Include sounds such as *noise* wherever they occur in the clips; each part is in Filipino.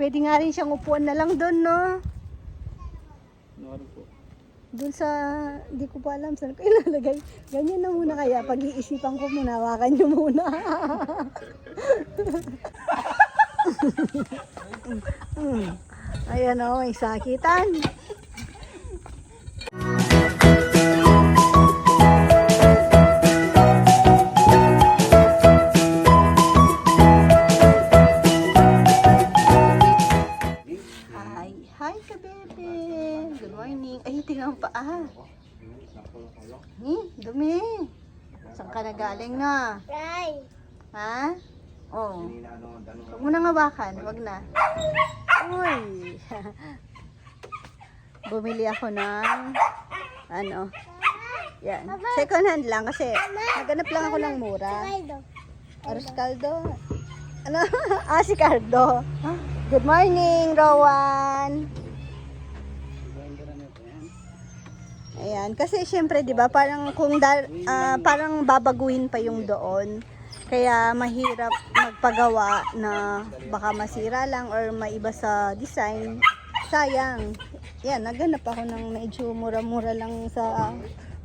Pwede nga rin siyang upuan na lang doon, no? Naroon po. Doon sa, di ko pa alam saan ko *laughs* ilalagay. Ganyan na muna kaya, pag-iisipan ko muna, hawakan nyo muna. *laughs* Ayan o, may sakitan. Saan ka na galing na? Right. Ha? Oh. Huwag mo nang hawakan, wag na. Uy. *laughs* Bumili ako ng ano? Yan. Second hand lang kasi naganap lang ako ng mura. Aros caldo. Ano? *laughs* ah, si Cardo. Good morning, Rowan. Ayan, kasi syempre 'di ba, parang kung da, ah, parang babaguhin pa yung doon. Kaya mahirap magpagawa na baka masira lang or maiba sa design. Sayang. Yan, naghanap ako ng medyo mura-mura lang sa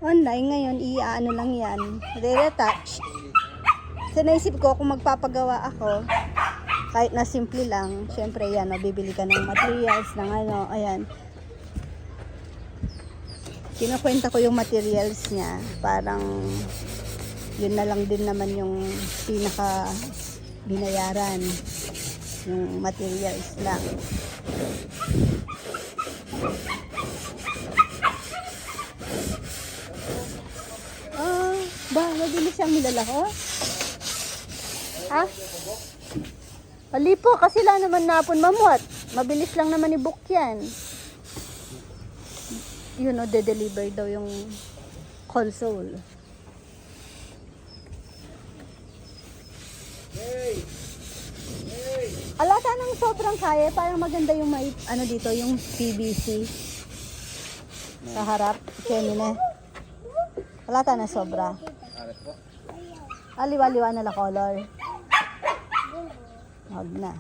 online ngayon. I-ano lang yan. Re-retouch. So naisip ko kung magpapagawa ako, kahit na simple lang, syempre yan, no, bibili ka ng materials, ng ano, ayan. Kinukwenta ko yung materials niya, parang yun na lang din naman yung pinaka binayaran, yung materials lang. Ah, ba, mabilis siyang nilalako? Ha? Hali po, kasi lang naman napon mamuhat. Mabilis lang naman i-book yan. Yun o, de-deliver daw yung console. Alata ng sobrang kaya, parang maganda yung may, ano dito, yung PVC. Sa harap, Gemini. Alata na sobra. Aliwa-liwa na la color. Huwag na.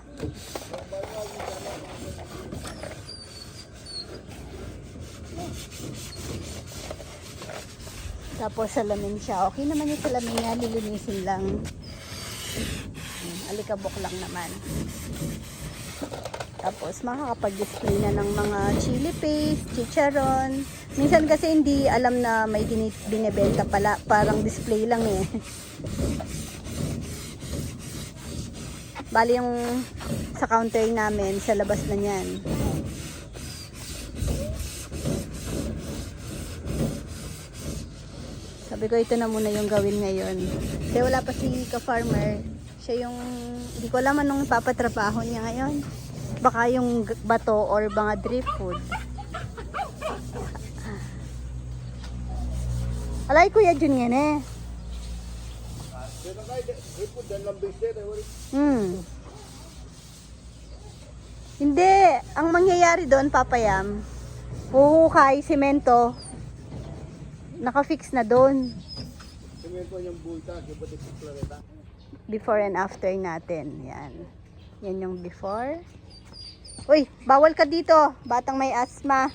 Tapos salamin siya. Okay naman yung salamin niya. Lilinisin lang. Alikabok lang naman. Tapos makakapag-display na ng mga chili paste, chicharon. Minsan kasi hindi alam na may binibenta pala. Parang display lang eh. Bali yung sa counter namin, sa labas na yan. Sabi ko ito na muna yung gawin ngayon. Kasi wala pa si ka-farmer. Siya yung, hindi ko alam anong papatrabaho niya ngayon. Baka yung bato or mga drip food. Alay kuya Jun yan eh. Hmm. Hindi. Ang mangyayari doon, papayam, huhukay, semento, nakafix na doon. Before and after natin. Yan. Yan yung before. Uy, bawal ka dito. Batang may asthma.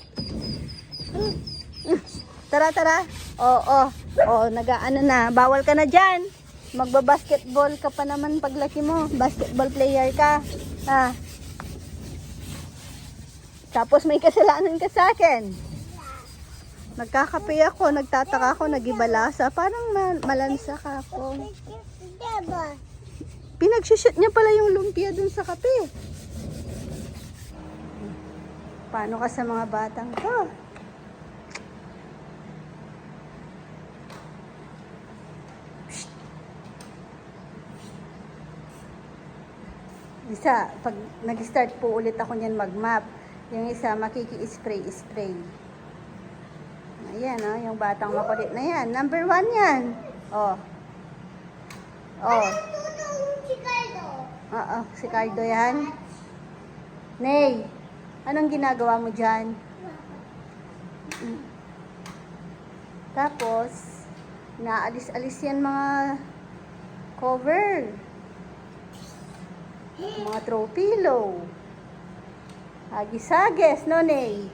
*laughs* Tara, tara. Oo, oo. nag-ano na. Bawal ka na dyan. Magbabasketball ka pa naman paglaki mo. Basketball player ka. Ah. Tapos may kasalanan ka sa akin. Nagkakape ako, nagtataka ako, nagibalasa. Parang ma- malansa ka ako. Pinagsushoot niya pala yung lumpia dun sa kape. Paano ka sa mga batang to? Isa, pag nag-start po ulit ako niyan mag-map, yung isa makiki-spray-spray. Ayan, oh, yung batang makulit na yan. Number one yan. Oh. Oh. Si Cardo. Oo, si Cardo yan. Nay, anong ginagawa mo dyan? Mm. Tapos, naalis-alis yan mga cover. Mga throw pillow. Hagis-hagis, no, Nay?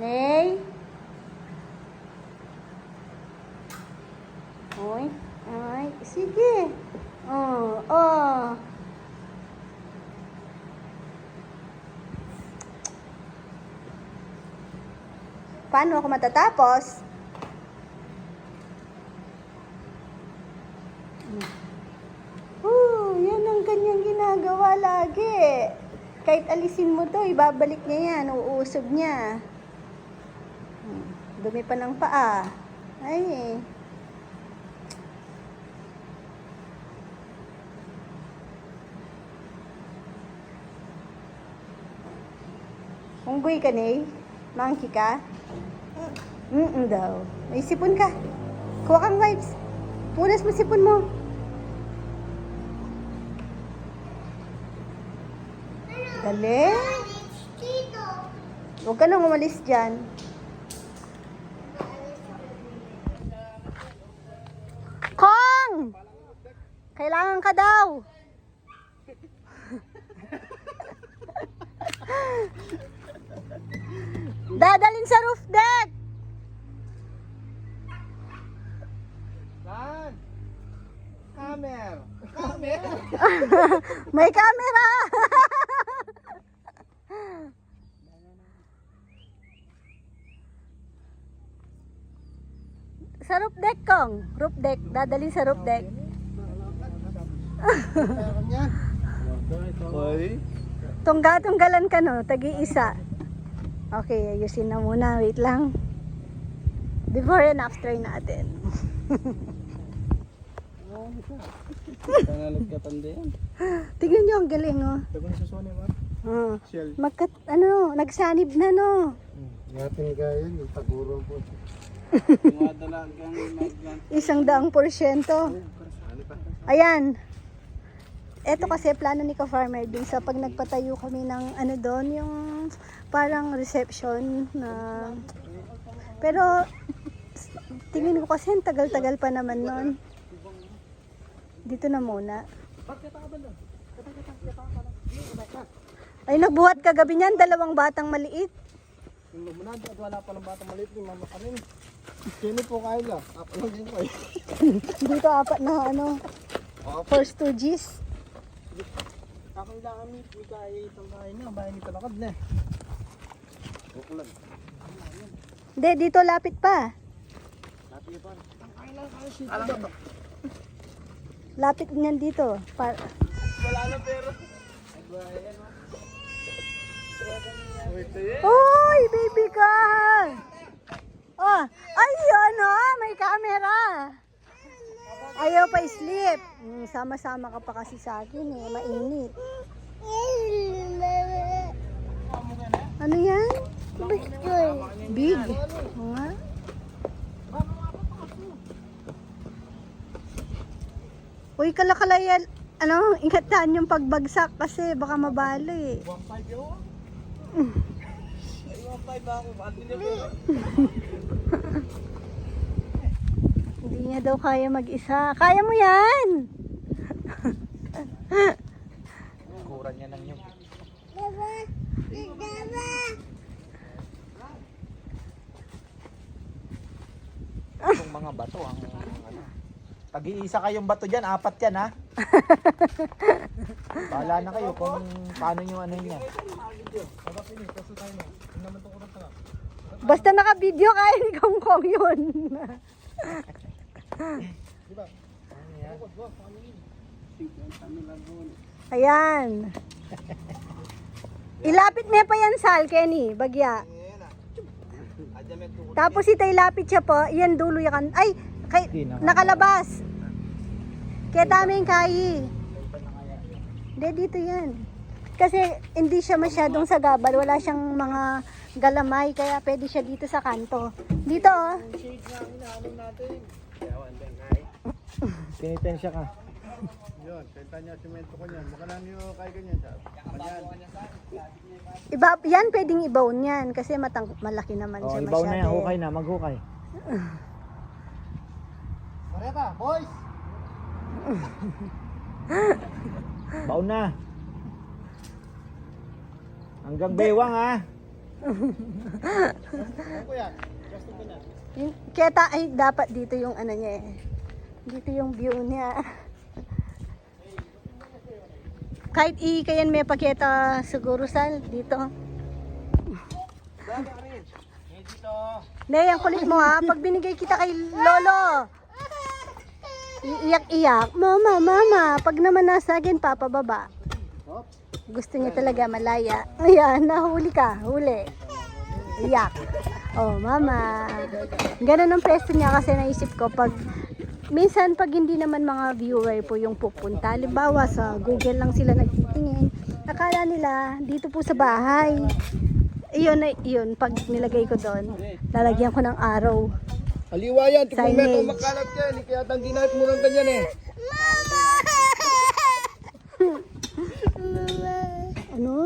Nay? Oy, ay, sige. Oh, oh. Paano ako matatapos? Oh, yan ang kanyang ginagawa lagi. Kahit alisin mo to, ibabalik niya yan, uuusog niya. Dumi pa ng paa. Ay, Unggoy ka, Nay? Monkey ka? Mm daw. May sipon ka. Kuha kang wipes. Punas mo sipon mo. Dali. Huwag ka nang umalis dyan. Kong! Kailangan ka daw. Dadalin sa roof deck. Saan? Camera. Camera? *laughs* May camera. sa roof deck, Kong. Roof deck. Dadalhin sa roof deck. Hoy. Tungga-tunggalan ka no, tagi-isa. Okay, ayusin na muna. Wait lang. Before and after natin. Tignan nyo, ang galing oh. Oh. Magkat, ano, nagsanib na no. Yatin gayon, po. Mga dalagang naggan. Isang daang porsyento. Ayan. Ito kasi plano ni ka-farmer dun sa pag nagpatayo kami ng ano doon, yung parang reception na... Pero tingin ko kasi tagal-tagal pa naman nun. Dito na muna. Ay, nagbuhat kagabi niyan, dalawang batang maliit. Yung lumunado at wala pa ng batang maliit ni mama kami. Kini po kayo lang. Ako lang *laughs* din ko eh. Dito apat na ano, four stooges. Ako lang kami. Hindi kaya itong bahay na. Bahay ni Talakad na. Bukulan. Hindi, dito lapit pa. Natin pa. Alam ba? Lapit niyan dito. Pa- Wala na pero. Uy, baby ka! Oh, ayun oh, may camera. Ayaw pa sleep. Hmm, sama-sama ka pa kasi sa akin eh, mainit. Ano yan? Big. Big. Oo nga. Uy, kalakalayan. Ano, ingatan yung pagbagsak kasi baka mabali eh. 1.5 yun. Ay, 1.5 ba ako? Bakit *laughs* *laughs* hindi niya daw kaya mag-isa. Kaya mo yan! Kuran niya ng yung. Itong mga bato ang ano. Tag-iisa kayong bato diyan, apat 'yan ha. Bahala na kayo kung paano niyo ano niya. Basta naka-video kaya ni Kong Kong yun. Ayan. Ilapit mo pa yan, Sal, Kenny. Bagya. Tapos ito ilapit siya po. Yan dulo yan. Ay, kay, nakalabas. Kaya daming kayi. Hindi, dito yan. Kasi hindi siya masyadong sagabal. Wala siyang mga galamay. Kaya pwede siya dito sa kanto. Dito, oh. Tinitensya ka. Yun, kaya niya simento ko niyan. Baka lang niyo kay ganyan siya. Kanyan. Iba, yan pwedeng ibaw niyan. Kasi matang, malaki naman Oh, siya ibaw na yan, masyado. hukay na, maghukay. Mareta, boys! Baon na. Hanggang bewang ha. Ano kuya? Gusto ko na. Yun- Kaya ta- ay dapat dito yung ano niya eh. Dito yung view niya. Kahit i kayan may pakita siguro sal dito. Dito. Nay, ang kulit mo ha. Pag binigay kita kay Lolo, iiyak-iyak. Mama, mama. Pag naman nasa akin, papababa. Hop. Gusto niya talaga malaya. Ayan, nahuli ka. Huli. Iyak. Oh, mama. Ganun ang pwesto niya kasi naisip ko pag minsan pag hindi naman mga viewer po yung pupunta, halimbawa sa Google lang sila nagtitingin, akala nila dito po sa bahay. Iyon na iyon pag nilagay ko doon, lalagyan ko ng araw. Aliwa yan. Signage. meto makalat yan. eh, Kaya tang ginahit mo lang ganyan eh. Ano?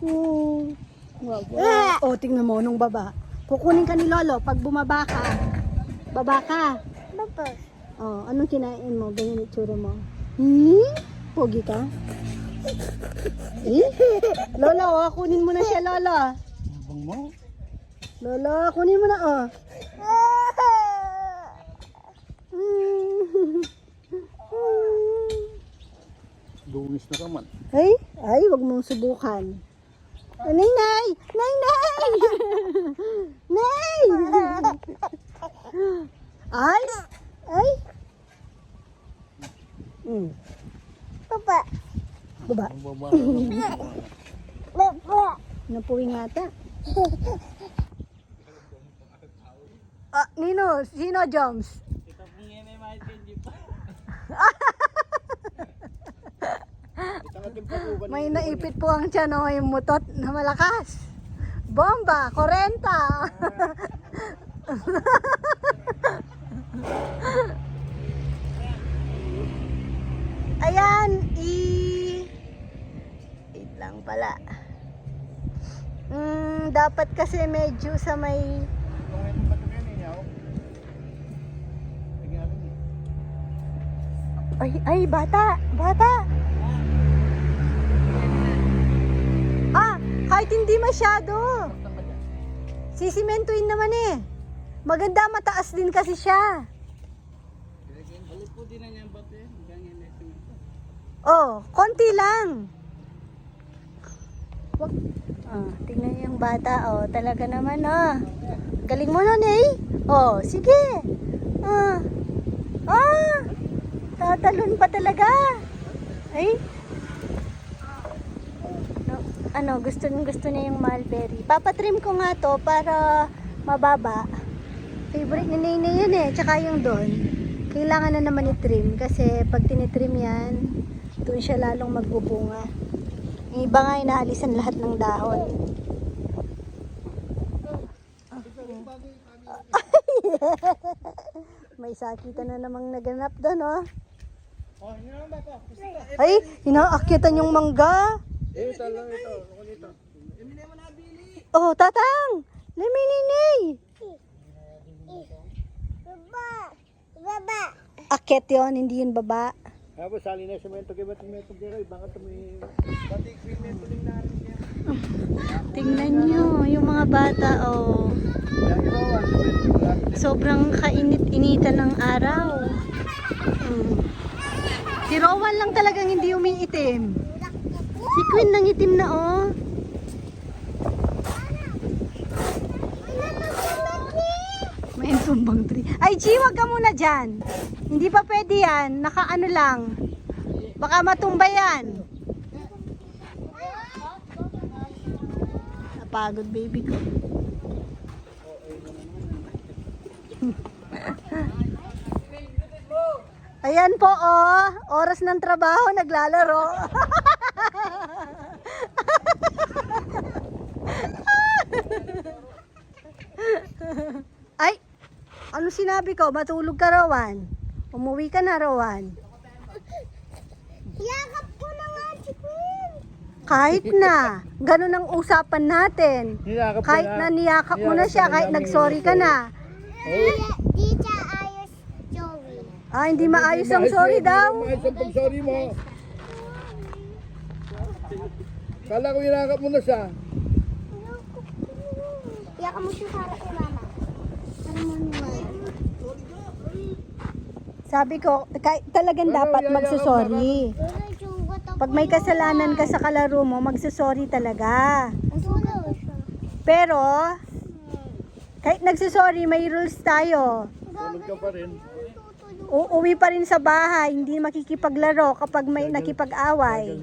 Oo. Wag. Oh, tingnan mo nung baba. Kukunin ka ni Lolo pag bumaba ka. Baba ka. Baba. Oh, anong kinain mo? Ganyan yung itsura mo. Hmm? Pogi ka? Eh? Lolo, oh, kunin mo na siya, Lolo. Abang mo. Lolo, kunin mo na, oh. Dungis na ka man. Ay, ay, wag mong subukan. Oh, nay, nay! Nay, nay! nay! ay! Ay! Mm. Baba. Baba. Baba. Baba. Napuwi nga ata. Ah, Nino, sino Joms? May naipit po ang tiyan o yung mutot na malakas. Bomba, 40. *laughs* Ayan, i... Wait lang pala. Mm, dapat kasi medyo sa may... Ay, ay, bata! Bata! Kahit hindi masyado. Sisimentuin naman eh. Maganda, mataas din kasi siya. Oh, konti lang. Ah, tingnan yung bata. Oh, talaga naman ah. Galing mo nun eh. Oh, sige. Ah. Ah. Tatalon pa talaga. Ay. No, ano, gusto gusto niya yung mulberry. Papatrim ko nga to para mababa. Favorite ni Nene yun eh, tsaka yung doon. Kailangan na naman i-trim kasi pag tinitrim yan, doon siya lalong magbubunga. Yung iba nga inaalisan lahat ng dahon. *laughs* May sakitan na namang naganap doon, oh. Oh? Ay, inaakyatan yung mangga. Eh, ito lang ito. Ako dito. Oh, tatang! Lamininay! Baba. Baba. Akyat yun, hindi yun baba. Tapos sali na semento kay ba't semento kay baka tumi pati semento din na. Tingnan nyo, yung mga bata, oh. Sobrang kainit-initan ng araw. Hmm. Si Rowan lang talagang hindi umiitim. Si Queen nang itim na, oh. May tumbang tree. Ay, Chi, wag ka muna dyan. Hindi pa pwede yan. Nakaano lang. Baka matumba yan. Napagod, baby ko. *laughs* Ayan po, oh. Oras ng trabaho, naglalaro. *laughs* Ay, ano sinabi ko? Matulog ka, Rowan. Umuwi ka na, Rowan. Yakap ko na nga si Queen. Kahit na. Ganun ang usapan natin. Niyakap ka Kahit na niyakap mo na siya, kahit nag-sorry ka na. Di siya ayos, Joey. Ah, hindi maayos ang sorry daw. Maayos ang pag-sorry mo. Kala ko hinakap mo na siya. Iyak mo siya para kay mama. Ano mo ni mama? Sabi ko, talagang dapat magsusorry. Pag may kasalanan ka sa kalaro mo, magsusorry talaga. Pero, kahit nagsusorry, may rules tayo. Uuwi pa rin sa bahay, hindi makikipaglaro kapag may nakipag-away.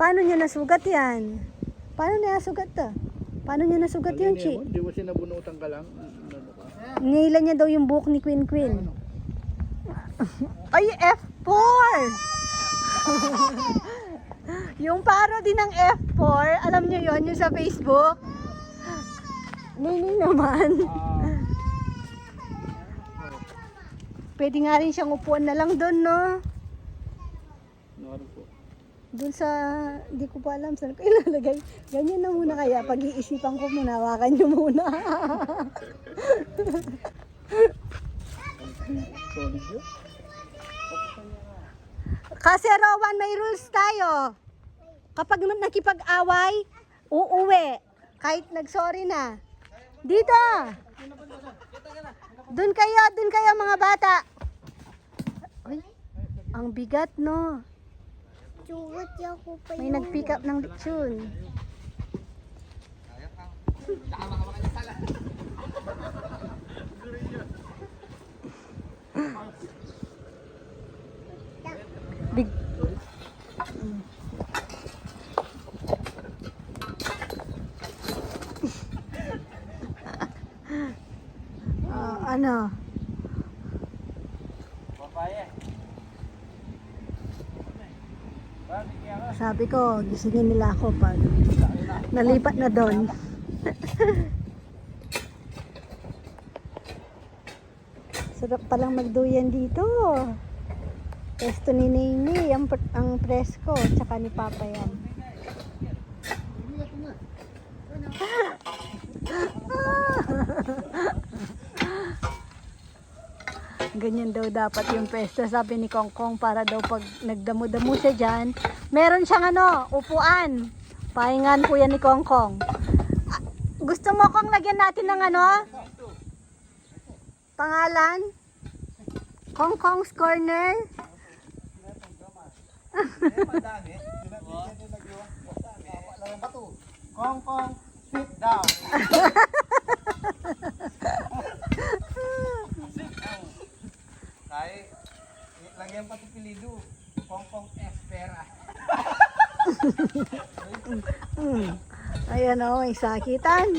Paano niya nasugat yan? Paano niya nasugat to? Paano niya nasugat yung chi? Hindi mo sinabunutan ka lang. Ano ka? Nila niya daw yung buhok ni Queen Queen. Ay, F4! *laughs* yung parody ng F4, alam niyo yon yung sa Facebook? Nini naman. Pwede nga rin siyang upuan na lang doon, no? Doon sa, hindi ko pa alam saan ko *laughs* ilalagay. Ganyan na muna kaya, pag-iisipan ko muna, hawakan niyo muna. *laughs* Kasi Rowan, may rules tayo. Kapag nakipag-away, uuwi. Kahit nag-sorry na. Dito! Doon kayo, doon kayo mga bata. Ay, ang bigat no. Sugat yung ko pa May nag-pick up ng lechon. Big. *laughs* Ah, ano? Sabi ko, gisingin nila ako pag nalipat na doon. *laughs* Sarap palang magduyan dito. Pesto ni Nini, ang, ang presko, tsaka ni Papa yan. Ganyan daw dapat yung pwesto, sabi ni Kong Kong, para daw pag nagdamo-damo siya dyan, meron siyang ano, upuan. Pahingan po yan ni Kong Kong. Ah, Gusto mo kong lagyan natin ng ano? Pangalan? Kong Kong's Corner? Kong Kong, sit down. *laughs* Kaya, lagyan pati pilido. Kong Kong Espera. Hmm. Ayan o, may sakitan.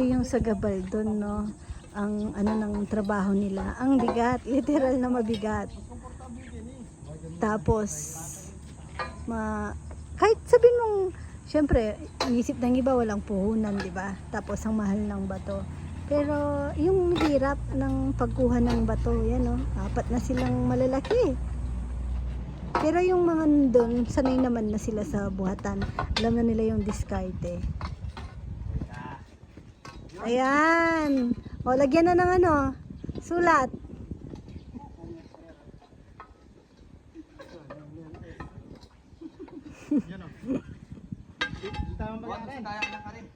Grabe yung sa Gabaldon, no? Ang ano ng trabaho nila. Ang bigat, literal na mabigat. Tapos, ma kahit sabihin mong, syempre, inisip ng iba walang puhunan, di ba? Tapos ang mahal ng bato. Pero yung hirap ng pagkuha ng bato, yan no, apat na silang malalaki. Pero yung mga doon, sanay naman na sila sa buhatan. Alam na nila yung diskarte. Ayan. O, lagyan na ng ano, sulat. Tama ba yan? Kaya na ka rin.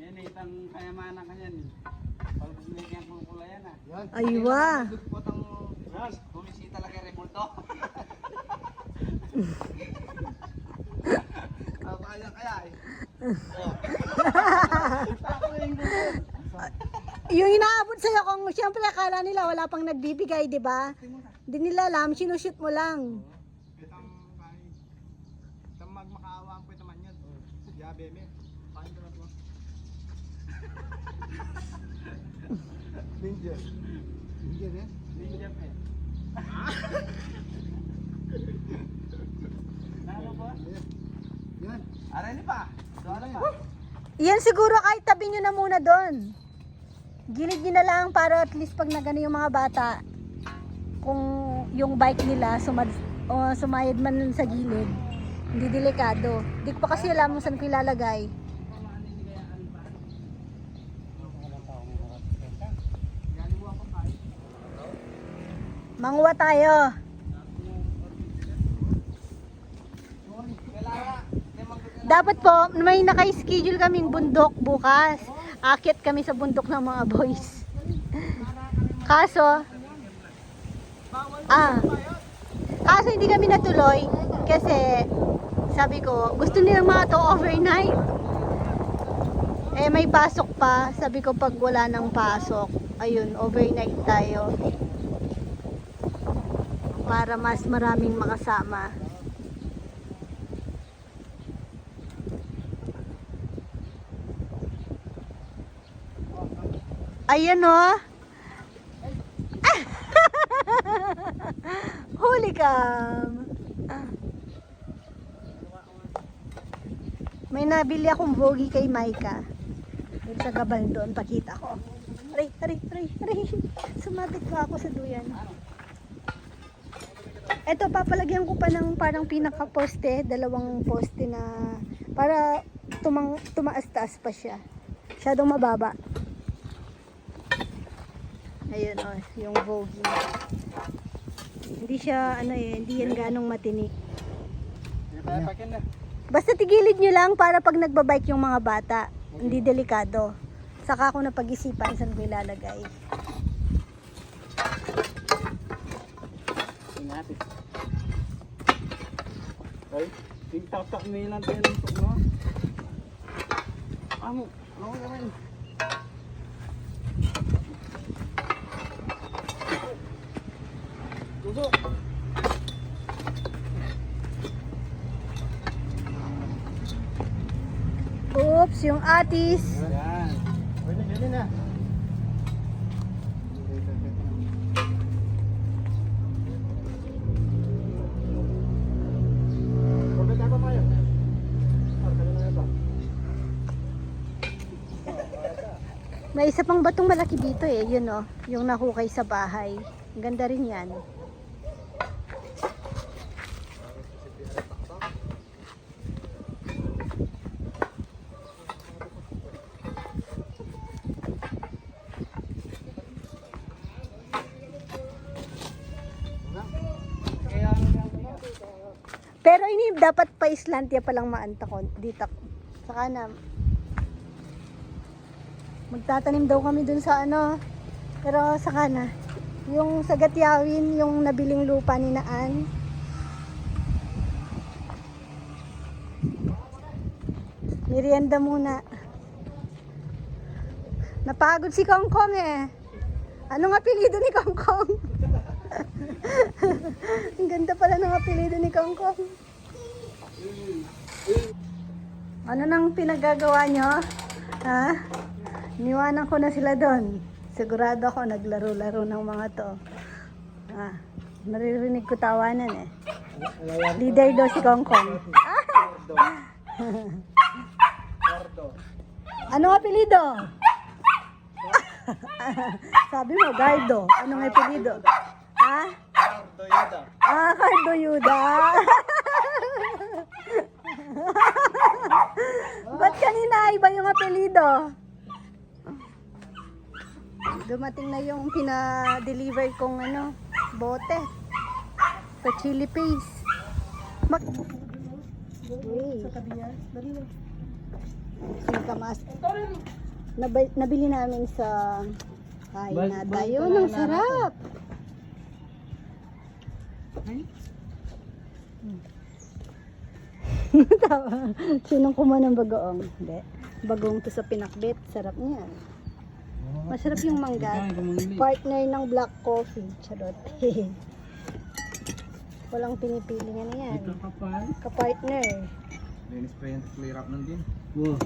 Yan eh, itang kayamanan ka yan. Pag binigyan ko kula yan ah. Aywa. Potong bumisita lagi remulto. Ah, *laughs* *laughs* kaya kaya eh. *laughs* Yung inaabot sa'yo kung siyempre akala nila wala pang nagbibigay, di ba? Hindi nila alam, sinushoot mo lang. Ninja. Eh. Bibigyan pa eh. Nalo ba? Yan. Aray. Doon pa. Yan siguro kahit tabi nyo na muna doon. Gilid nyo na lang para at least pag nagano yung mga bata, kung yung bike nila sumad, o sumayad man sa gilid, hindi delikado. Di ko pa kasi alam kung saan ko ilalagay. Manguha tayo. Dapat po, may naka-schedule kaming bundok bukas. Akit kami sa bundok ng mga boys. *laughs* Kaso, ah, kaso hindi kami natuloy kasi sabi ko, gusto nilang mga to overnight. Eh, may pasok pa. Sabi ko, pag wala ng pasok, ayun, overnight tayo. Para mas maraming makasama. Ayan o. Huli cam. May nabili akong bogi kay Maika. Yung sa gabal doon, pakita ko. Aray, aray, aray, aray. Sumabit pa ako sa duyan. Ito, papalagyan ko pa ng parang pinaka-poste, dalawang poste na para tumang, tumaas-taas pa siya. Masyadong mababa. Ayun oh, yung Vogue. Hindi siya, ano eh, hindi yan ganong matinik. Na. Basta tigilid nyo lang para pag nagbabike yung mga bata, hindi delikado. Saka ako na pag-isipan saan ko ilalagay. Ingati. Ay, tingtak-tak nilang tayo ng tok, no? Amo, ano ka naman? Atis. Yan. Pwede, pwede na. May isa pang batong malaki dito eh, yun oh, yung nahukay sa bahay. Ang Ganda rin yan. Pero ini dapat pa Islandia pa lang maanta ko dito. Saka na magtatanim daw kami dun sa ano. Pero saka na. Yung sa Gatyawin, yung nabiling lupa ni Naan. Merienda muna. Napagod si Kong Kong eh. Anong apelido ni Kong Kong? *laughs* Ang ganda pala ng apelido ni Kong Kong. Ano nang pinagagawa nyo? Ha? Niwanan ko na sila doon. Sigurado ako naglaro-laro ng mga to. Ah, naririnig ko tawanan eh. Leader daw si Kong *laughs* Kong. Anong apelido? *laughs* Sabi mo, Gardo. Anong apelido? Ha? Toyota. Ah, Cardo Yuda. *laughs* *laughs* Ba't kanina iba yung apelido? Dumating na yung pina-deliver kong ano, bote. Sa chili paste. Mak... Dali na. Singkamas. Nab- nabili namin sa kain na tayo. Ang sarap. *laughs* Tawa. Sinong kumuha ng bagoong? Hindi. Bagong to sa pinakbet. Sarap niya. Masarap yung mangga. Partner ng black coffee. Charot. *laughs* Walang pinipili nga na yan. Kapal. Kapartner. Linis pa yan, clear up nun din. Wow.